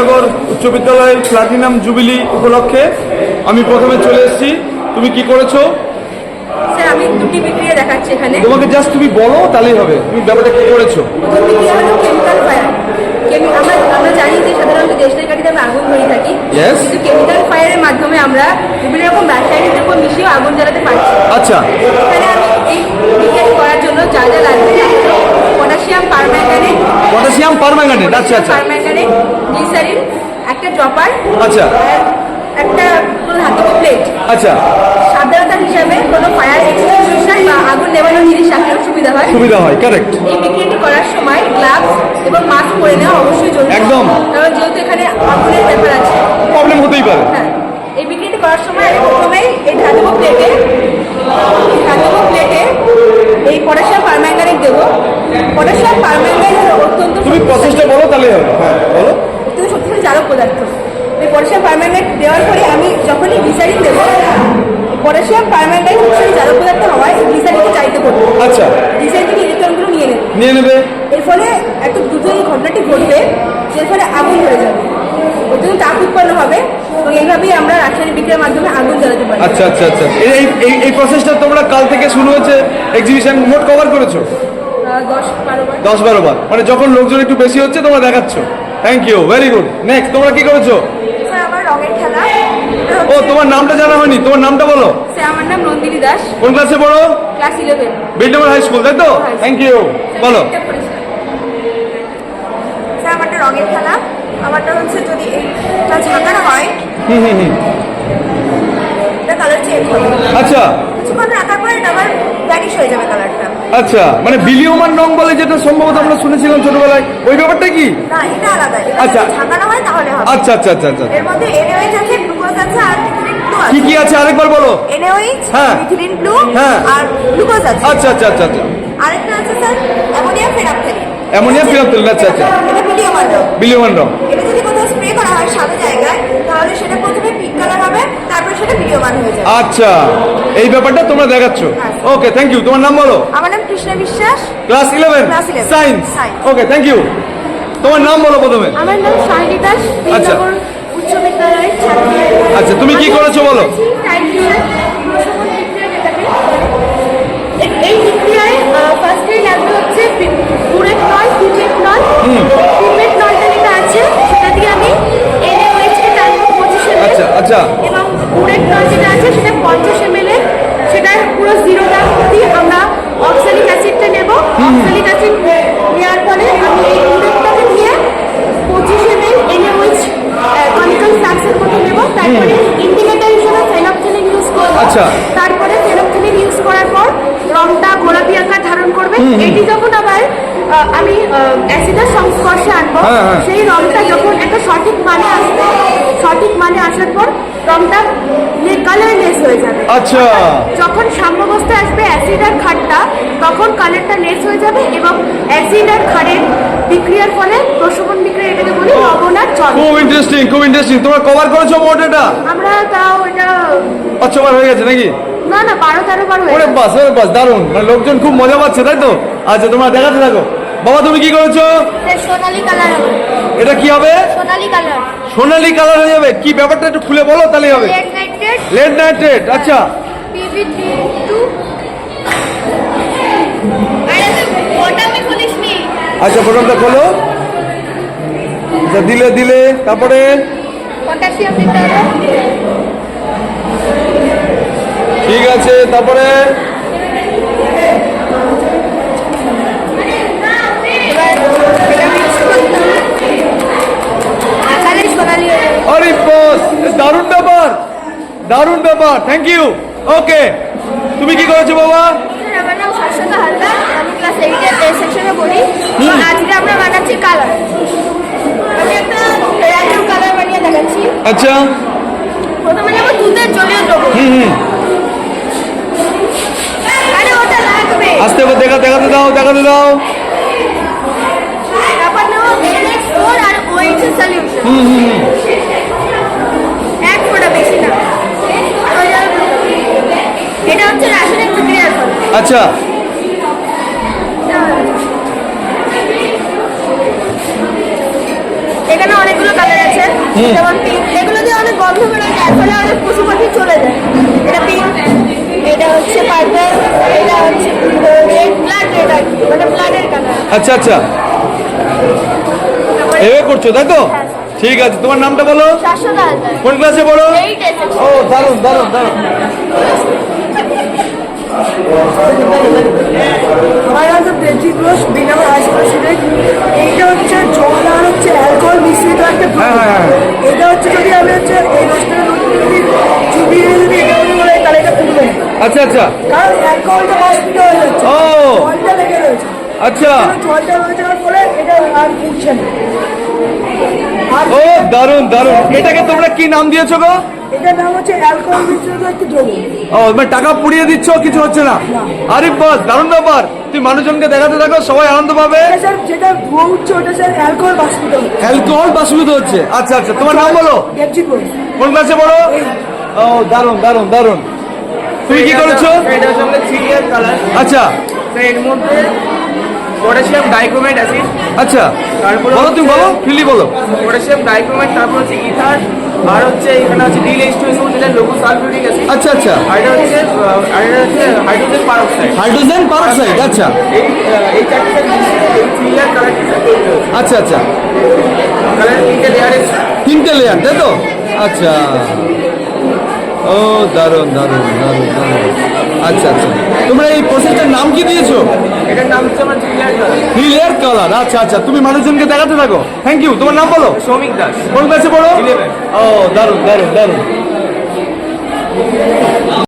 বিদ্যানগর উচ্চ বিদ্যালয় platinum jubilee উপলক্ষে আমি প্রথমে চলে এসেছি। তুমি কি করেছ? আমি দুটি বিক্রিয়া দেখাচ্ছি এখানে। তোমাকে জাস্ট তুমি বলো তাহলেই হবে। তুমি ব্যাপারটা কি করেছ? প্রথম বিক্রিয়া হলো কেমিক্যাল ফায়ার আমরা আমরা জানি যে সাধারণত দেশের গাড়িতে আমরা আগুন থাকি। Yes. কিন্তু কেমিক্যাল ফায়ারের মাধ্যমে আমরা বিভিন্ন রকম রাসায়নিক দ্রব্য মিশিয়ে আগুন জ্বালাতে পারছি। আচ্ছা। এখানে আমি এই বিক্রিয়াটি করার জন্য যা যা লাগবে পটাশিয়াম পারম্যাঙ্গানেট পটাশিয়াম পারম্যাঙ্গানেট আচ্ছা আচ্ছা। গ্লিসারিন একটা ড্রপার আচ্ছা। একটা ধাতব প্লেট আচ্ছা। সাবধানতার হিসাবে কোনো ফায়ার এক্সটিংগুইশার বা আগুন নেবানোর জিনিস রাখলেও সুবিধা হয়। সুবিধা হয় কারেক্ট এই বিক্রিটি করার সময় গ্লাভস এবং মাস্ক পরে নেওয়া অবশ্যই জরুরি। একদম। কারণ যেহেতু এখানে আগুনের ব্যাপার আছে প্রবলেম হতেই পারে হ্যাঁ এই বিক্রিয়াটি করার সময় আমি প্রথমেই এই ধাতব প্লেটে এই ধাতব প্লেটে এই পটাশিয়াম পারম্যাঙ্গানেট দেবো পটাশিয়াম পারম্যাঙ্গানেট অত্যন্ত তুমি হবে হ্যাঁ বলো। অত্যন্ত শক্তিশালী জারক পদার্থ। এই পটাশিয়াম পারম্যাঙ্গানেট দেওয়ার পরে আমি যখনই গ্লিসারিন দেবো পটাশিয়াম পারম্যাঙ্গানেট শক্তিশালী জারক পদার্থ হওয়ায় গ্লিসারিনকে করব। আচ্ছা। গ্লিসারিন থেকে ইলেকট্রনগুলো নিয়ে নেবে। নিয়ে নেবে? এর ফলে এত দ্রুত এই ঘটনাটি ঘটবে যে ফলে আগুন ধরে যাবে। অত্যন্ত তাপ উৎপন্ন হবে এবং এইভাবেই আমরা রাসায়নিক বিক্রিয়ার মাধ্যমে আগুন জ্বালাতে পারি। আচ্ছা আচ্ছা আচ্ছা। এই এই প্রসেসটা তোমরা কাল থেকে শুরু হয়েছে এক্সিবিশন মোট কভার করেছ? দশ বারো বার। মানে যখন লোকজন একটু বেশি হচ্ছে তোমরা দেখাচ্ছ। Thank you very good next তোমরা কি করেছ? ও তোমার নামটা জানা হয়নি। তোমার নামটা বলো। আমার নাম নন্দিনী দাস। কোন ক্লাসে পড়ো? ক্লাস ইলেভেন বিল্ডামার হাই স্কুল তাই তো? থ্যাংক ইউ বলো। স্যার আমারটা রঙের খেলা। আমারটা হচ্ছে যদি এইটা ঝাঁকানো হয় হুম হুম হুম। কালার চেঞ্জ হবে। আচ্ছা কিছুক্ষণ রাখার পরে এটা আবার ভ্যানিশ হয়ে যাবে কালারটা আচ্ছা মানে বিলিয়মান রং বলে যেটা সম্ভবত আমরা শুনেছিলাম ছোটবেলায় ওই ব্যাপারটা কি? আচ্ছা। আচ্ছা আচ্ছা আচ্ছা আচ্ছা। এর মধ্যে এনওএইচ আছে আছে আর কি কি আছে আরেকবার বলো? এনওএইচ হ্যাঁ। মিথিলিন ব্লু হ্যাঁ। আর গ্লুকোজ আছে। আচ্ছা আচ্ছা আচ্ছা আচ্ছা। আরেকটা আছে sir ammonia phenolphthalein ammonium phenolphthalein, আচ্ছা, আচ্ছা। এটা বিলিয়মান রং। এটা যদি কোথাও স্প্রে করা হয় সাদা জায়গায় তাহলে সেটা প্রথমে পিঙ্ক কালার হবে তারপর সেটা হয়ে যাবে। আচ্ছা। এই ব্যাপারটা তোমরা দেখাচ্ছ। ওকে থ্যাংক ইউ তোমার নাম বলো? আমার নাম Krishna Biswas. Class eleven Class 11 science okay thank you তোমার নাম বলো প্রথমে। আমার নাম শাহিনী দাস আচ্ছা। উচ্চ বিদ্যালয়ের ছাত্রী। আচ্ছা, তুমি কি করেছ বলো? এই বিক্রিয়ায় ফার্স্টেই লাগবে হচ্ছে নলটা যেটা আছে সেটা দিয়ে আমি আচ্ছা, আচ্ছা। এবং যেটা আছে সেটা পঞ্চাশ এম এল পুরো জিরো দিয়ে আমরা অক্সালিক অ্যাসিডটা নেব। অক্সালিক অ্যাসিড নেওয়ার পরে আমি এই পুরেটটাকে নিয়ে পঁচিশ এম এল NaOH কনিক্যাল ফ্লাক্সের মধ্যে নেব। তারপরে ইন্ডিকেটার হিসেবে ফেনপথেলিন ইউজ করব। আচ্ছা। তারপরে ফেনপথেলিন ইউজ করার পর রংটা গোলাপি আকার ধারণ করবে। এটি যখন আবার আমি অ্যাসিডের সংস্পর্শে আনব হ্যাঁ, হ্যাঁ। সেই রংটা যখন একটা সঠিক মানে আসবে সঠিক মানে আসার পর রংটা কালারলেস হয়ে যাবে। আচ্ছা। যখন সাম্যাবস্থায় আসবে অ্যাসিড আর ক্ষারটা তখন কালারটা লেস হয়ে যাবে এবং অ্যাসিড আর ক্ষারের বিক্রিয়ার ফলে প্রশমন বিক্রিয়া এটাকে বলি লবণ আর জল খুব ইন্টারেস্টিং খুব ইন্টারেস্টিং তোমরা কভার করেছ মোট এটা? আমরা তাও এটা পাঁচশো হয়ে গেছে নাকি? না না বারো তেরো বার ওরে। বাস ওরে বাস দারুণ। মানে লোকজন খুব মজা পাচ্ছে তাই তো? আচ্ছা তোমরা দেখাতে থাকো। বাবা তুমি কি করেছ? সোনালি কালার হবে। এটা কি হবে? সোনালি কালার। সোনালি কালার হয়ে যাবে। কি ব্যাপারটা একটু খুলে বলো তাহলেই হবে। লেড নাইট্রেট আচ্ছা। আচ্ছা প্রোগ্রামটা খোলো। আচ্ছা দিলে দিলে তারপরে? ঠিক আছে তারপরে? দারুণ ব্যাপার থ্যাংক ইউ ওকে তুমি কি করেছ বাবা? আমার নাম শাশ্বত হালদার আমি ক্লাস এইটের এ সেকশনে পড়ি আজকে আমরা বানাচ্ছি কালার আমি একটা র্যান্ডম কালার বানিয়ে দেখাচ্ছি। আচ্ছা। প্রথমে নেব দুধের জলীয় দ্রব্য হুম হুম। আরে ওটা লাগবে। আস্তে করে দেখা দেখাতে দাও দেখাতে দাও। তারপর নেব NH ফোর আর সলিউশন হুম হুম। এটা হচ্ছে রাসায়নিক ফল। আচ্ছা। এখানে অনেকগুলো কালার আছে যেমন পিঙ্ক এগুলো দিয়ে অনেক গন্ধ বেরোয় যার ফলে অনেক পশু পাখি চলে যায়। এটা পিঙ্ক এটা হচ্ছে পার্পল এটা হচ্ছে রেড ব্লাড রেড আর মানে ব্লাডের কালার আচ্ছা আচ্ছা। এভাবে করছ তাই তো? ঠিক আছে তোমার নামটা বলো? কোন ক্লাসে পড়ো? ও দারুণ দারুণ দারুণ। আমার হচ্ছে বেজি ঘোষ বিনামা হাই এইটা হচ্ছে জল আর হচ্ছে অ্যালকোহল মিশ্রিত একটা হ্যাঁ, হ্যাঁ, হ্যাঁ। এটা হচ্ছে যদি আমি হচ্ছে এই রোস্টারের যদি চুবিয়ে যদি এটা বলে তাহলে এটা না। আচ্ছা আচ্ছা। কারণ অ্যালকোহলটা বাষ্পিত হয়ে যাচ্ছে। ও। জলটা লেগে রয়েছে। আচ্ছা। জলটা রয়ে যাওয়ার ফলে এটা আর পুড়ছে না ও দারুণ দারুণ। এটাকে তোমরা কি নাম দিয়েছ গো? এটার নাম হচ্ছে অ্যালকোহল মিশ্রিত একটি দ্রব্য ও মানে টাকা পুড়িয়ে দিচ্ছ কিছু হচ্ছে না? আরে বাস দারুণ ব্যাপার। তুই মানুষজনকে দেখাতে থাকো সবাই আনন্দ পাবে। স্যার যেটা ধোয়া উঠছে ওটা স্যার অ্যালকোহল বাষ্পিত হচ্ছে। অ্যালকোহল বাষ্পীভূত হচ্ছে। আচ্ছা আচ্ছা তোমার নাম বলো? ঘোষ কোন ক্লাসে পড়ো? ও দারুণ দারুণ দারুণ। তুমি কি করেছ? এটা হচ্ছে আমাদের কালার আচ্ছা। এর মধ্যে পটাশিয়াম ডাইক্রোমেট অ্যাসিড। আচ্ছা তারপরে বলো তুমি বলো ফিলি বলো। পটাশিয়াম ডাইক্রোমেট তারপর হচ্ছে ইথার আর হচ্ছে এখানে হচ্ছে ডিল এইচ টু এস যেটা লোকো সালফিউরিক অ্যাসিড আচ্ছা আচ্ছা। আর এটা হচ্ছে আর এটা হচ্ছে হাইড্রোজেন পারক্সাইড হাইড্রোজেন পারক্সাইড আচ্ছা। এই এই চারটে আচ্ছা আচ্ছা। কালার তিনটে লেয়ারে তিনটে লেয়ার তাই তো? আচ্ছা। ও দারুণ দারুণ দারুণ দারুণ। আচ্ছা আচ্ছা। তোমরা এই প্রসেসটার নাম কি দিয়েছ? এটার নাম হচ্ছে আমার ক্লিয়ার কালার আচ্ছা আচ্ছা। তুমি মানুষজনকে দেখাতে থাকো। থ্যাংক ইউ তোমার নাম বলো। শ্রমিক দাস। কোন ক্লাসে পড়ো? ও দারুণ দারুণ দারুণ।